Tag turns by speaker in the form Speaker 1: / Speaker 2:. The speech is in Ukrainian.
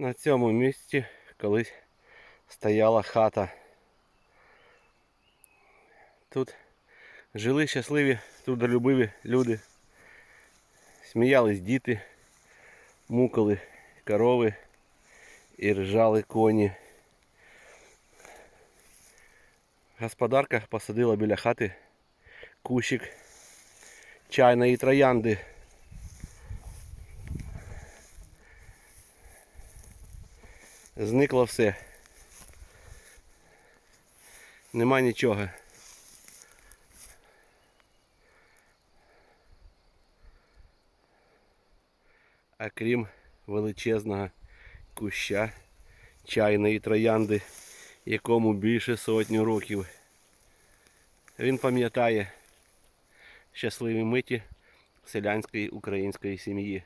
Speaker 1: На цьому місці колись стояла хата. Тут жили щасливі, трудолюбиві люди. Сміялись діти, мукали корови і ржали коні. Господарка посадила біля хати кущик чайної троянди. Зникло все. Нема нічого. А крім величезного куща чайної троянди, якому більше сотні років. Він пам'ятає щасливі миті селянської української сім'ї.